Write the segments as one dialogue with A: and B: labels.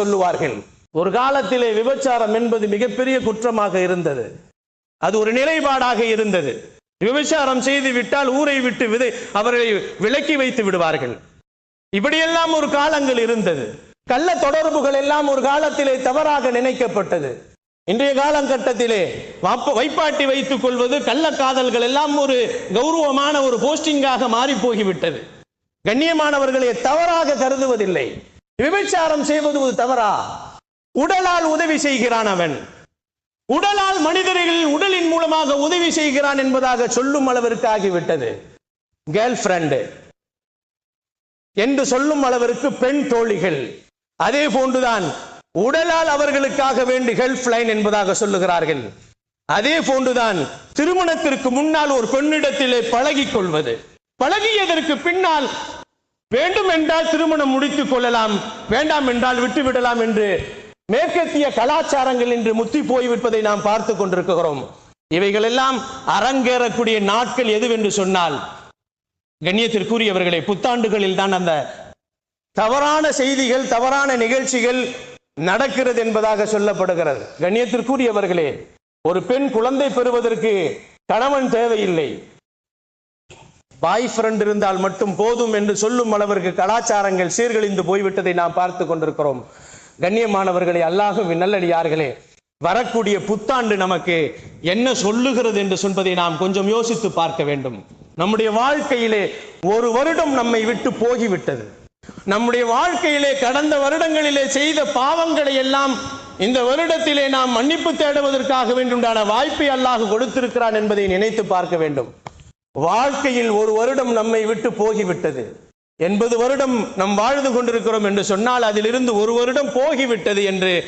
A: சொல்லுவார்கள். ஒரு காலத்திலே விபச்சாரம் என்பது மிகப்பெரிய குற்றமாக இருந்தது. அது ஒரு நிலைப்பாடாக இருந்தது. விபச்சாரம் செய்து விட்டால் ஊரை விட்டு விதை அவர்களை விலக்கி வைத்து விடுவார்கள். இப்படியெல்லாம் ஒரு காலங்கள் இருந்தது. கள்ள தொடர்புகள் எல்லாம் ஒரு காலத்திலே தவறாக நினைக்கப்பட்டது. இன்றைய காலகட்டத்திலே வைப்பாட்டி வைத்துக் கொள்வது கள்ள காதல்கள் எல்லாம் ஒரு கௌரவமான ஒரு போஸ்டிங்காக மாறி போகிவிட்டது. கண்ணியமானவர்களை தவறாக கருதுவதில்லை. விபச்சாரம் செய்வது ஒரு தவறா? உடலால் உதவி செய்கிறான் அவன். உடலால் மனிதர்கள் உடலின் மூலமாக உதவி செய்கிறான் என்பதாக சொல்லும் அளவிற்கு ஆகிவிட்டது. கேர்ள் ஃப்ரெண்டு என்று சொல்லும் அளவிற்கு பெண் தோழிகள். அதே போன்றுதான் உடலால் அவர்களுக்காக வேண்டி ஹெல்ப் லைன் என்பதாக சொல்லுகிறார்கள். அதே போன்றுதான் திருமணத்திற்கு முன்னால் ஒரு பெண்ணிடத்திலே பழகிக் கொள்வது பழகியதற்கு பின்னால் வேண்டும் என்றால் திருமணம் முடித்துக் கொள்ளலாம். வேண்டாம் என்றால் விட்டுவிடலாம் என்று மேற்கத்திய கலாச்சாரங்கள் இன்று முத்தி போய்விட்டதை நாம் பார்த்து கொண்டிருக்கிறோம். இவைகளெல்லாம் அரங்கேறக்கூடிய நாட்கள் எதுவென்று சொன்னால் கண்ணியத்திற்குரியவர்களை புத்தாண்டுகளில் தான் அந்த தவறான செய்திகள் தவறான நிகழ்ச்சிகள் நடக்கிறது என்பதாக சொல்லப்படுகிறது. கண்ணியத்திற்குரியவர்களே ஒரு பெண் குழந்தை பெறுவதற்கு கணவன் தேவையில்லை. பாய் ஃப்ரெண்ட் இருந்தால் மட்டும் போதும் என்று சொல்லும் அளவிற்கு கலாச்சாரங்கள் சீர்கழிந்து போய்விட்டதை நாம் பார்த்து கொண்டிருக்கிறோம். கண்ணியமானவர்களே அல்லாஹும் நல்லடியார்களே வரக்கூடிய புத்தாண்டு நமக்கு என்ன சொல்லுகிறது என்று சொல்வதை நாம் கொஞ்சம் யோசித்து பார்க்க வேண்டும். நம்முடைய வாழ்க்கையிலே ஒரு வருடம் நம்மை விட்டு போகிவிட்டது. நம்முடைய வாழ்க்கையிலே கடந்த வருடங்களிலே செய்த பாவங்களை எல்லாம் இந்த வருடத்திலே நாம் மன்னிப்பு தேடுவதற்காக வேண்டுண்டான வாய்ப்பை அல்லாஹ் கொடுத்திருக்கிறான் என்பதை நினைத்து பார்க்க வேண்டும். வாழ்க்கையில் ஒரு வருடம் நம்மை விட்டு போகிவிட்டது. எண்பது வருடம் நம் வாழ்ந்து கொண்டிருக்கிறோம் என்று சொன்னால் அதிலிருந்து ஒரு வருடம் போகிவிட்டது என்று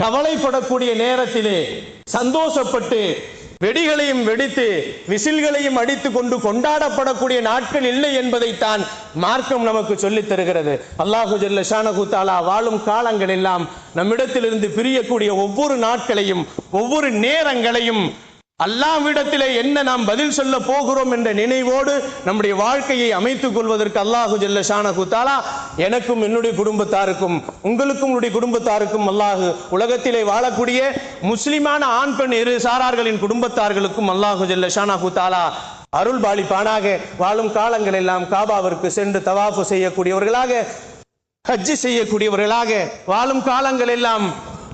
A: கவலைப்படக்கூடிய நேரத்திலே சந்தோஷப்பட்டு வெடிகளையும் வெடித்து விசில்களையும் அடித்து கொண்டு கொண்டாடப்படக்கூடிய நாட்கள் இல்லை என்பதைத்தான் மார்க்கம் நமக்கு சொல்லித் தருகிறது. அல்லாஹு ஜல்ல ஷானகு வாழும் காலங்கள் எல்லாம் நம்மிடத்திலிருந்து பிரியக்கூடிய ஒவ்வொரு நாட்களையும் ஒவ்வொரு நேரங்களையும் அல்லாவிடத்திலே என்ன நாம் பதில் சொல்ல போகிறோம் என்ற நினைவோடு நம்முடைய வாழ்க்கையை அமைத்துக் கொள்வதற்கு அல்லாஹு ஜல்ல ஷானகு தாலா எனக்கும் என்னுடைய குடும்பத்தாருக்கும் உங்களுக்கும் உங்களுடைய குடும்பத்தாருக்கும் அல்லாஹு உலகத்திலே வாழக்கூடிய முஸ்லிமான ஆண் பெண் இரு சாரார்களின் குடும்பத்தார்களுக்கும் அல்லாஹு ஜல்ல ஷானகு தாலா அருள் பாலிப்பானாக. வாழும் காலங்கள் எல்லாம் காபாவிற்கு சென்று தவாஃபு செய்யக்கூடியவர்களாக ஹஜ்ஜி செய்யக்கூடியவர்களாக வாழும் காலங்கள் எல்லாம்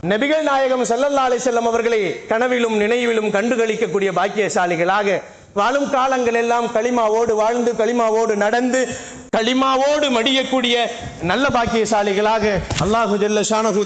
A: நபிகள் நாயகம் ஸல்லல்லாஹு அலைஹி செல்லம் அவர்களை கனவிலும் நினைவிலும் கண்டுகளிக்கக்கூடிய பாக்கியசாலிகளாக வாழும் காலங்கள் எல்லாம் களிமாவோடு வாழ்ந்து களிமாவோடு நடந்து களிமாவோடு மடியக்கூடிய நல்ல பாக்கியசாலிகளாக அல்லாஹு ஜல்ல